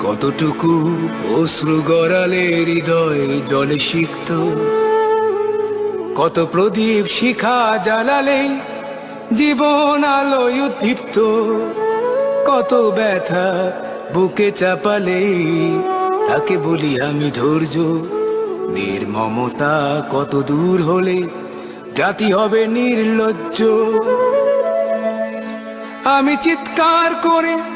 কতটুকু অশ্রু গড়ালে হৃদয় জলে সিক্ত? কত প্রদীপ শিখা জ্বালালে জীবন আলোয় উদ্দীপ্ত? কত ব্যথা বুকে চাপালে তাকে বলি আমি ধৈর্য। নির্মমতা কত দূর হলে জাতি হবে নির্লজ্জ। আমি চিৎকার করে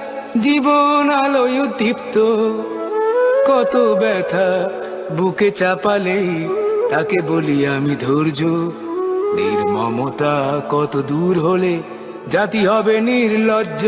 জীবন আলোয় উদ্দীপ্ত। কত ব্যথা বুকে চাপালেই তাকে বলি আমি ধৈর্য। নির্মমতা কত দূর হলে জাতি হবে নির্লজ্জ।